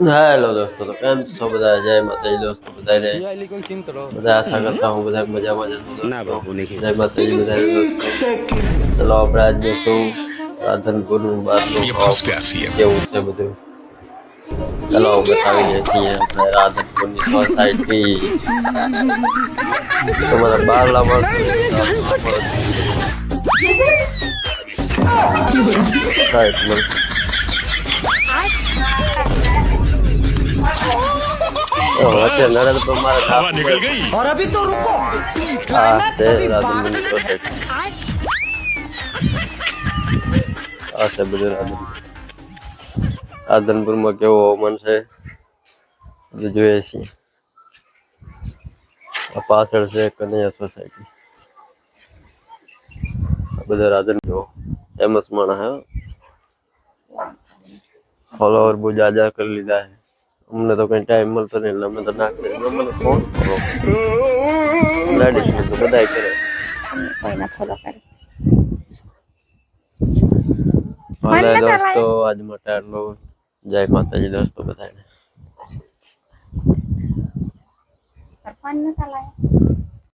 Hello દોસ્તો તો કેમ છો બધા? જય માતાજી દોસ્તો બધાને બધા આશા કરતા હું બધા મજામાં જતો જય માતાજી બધા ચલો આપણે આજ જશું રાધનપુરનું બહારનું કેવું છે બધું? ચલો બતાવીએ છીએ આપણે રાધનપુરની સોસાયટી તમારા બાર લાભ સાહેબ વચ્ચે નરેન્દ્ર તો મારા हवा निकल गई और अभी तो रुको આ છે રાધનપુરની સોસાયટી આ છે બધું રાધનપુર રાધનપુરમાં કેવો હવામાન છે બધું જોઈએ છીએ આ પાછળ છે કનૈયા સોસાયટી આ બધા રાધનપુર ફેમસ માણસ હે ફોલોવર બહુ જાજા કરી લીધા છે અમને તો કઈ ટાઈમ મળતો નહીં એટલે અમે તો ના કરી મને ફોન કરો. લેડીઝ ને તો બધાય કરે. કોઈને ફોલો કરે ભલે દોસ્તો આજ માટે આટલું જય માતાજી દોસ્તો બધાને. સરપંચ નતા લાયા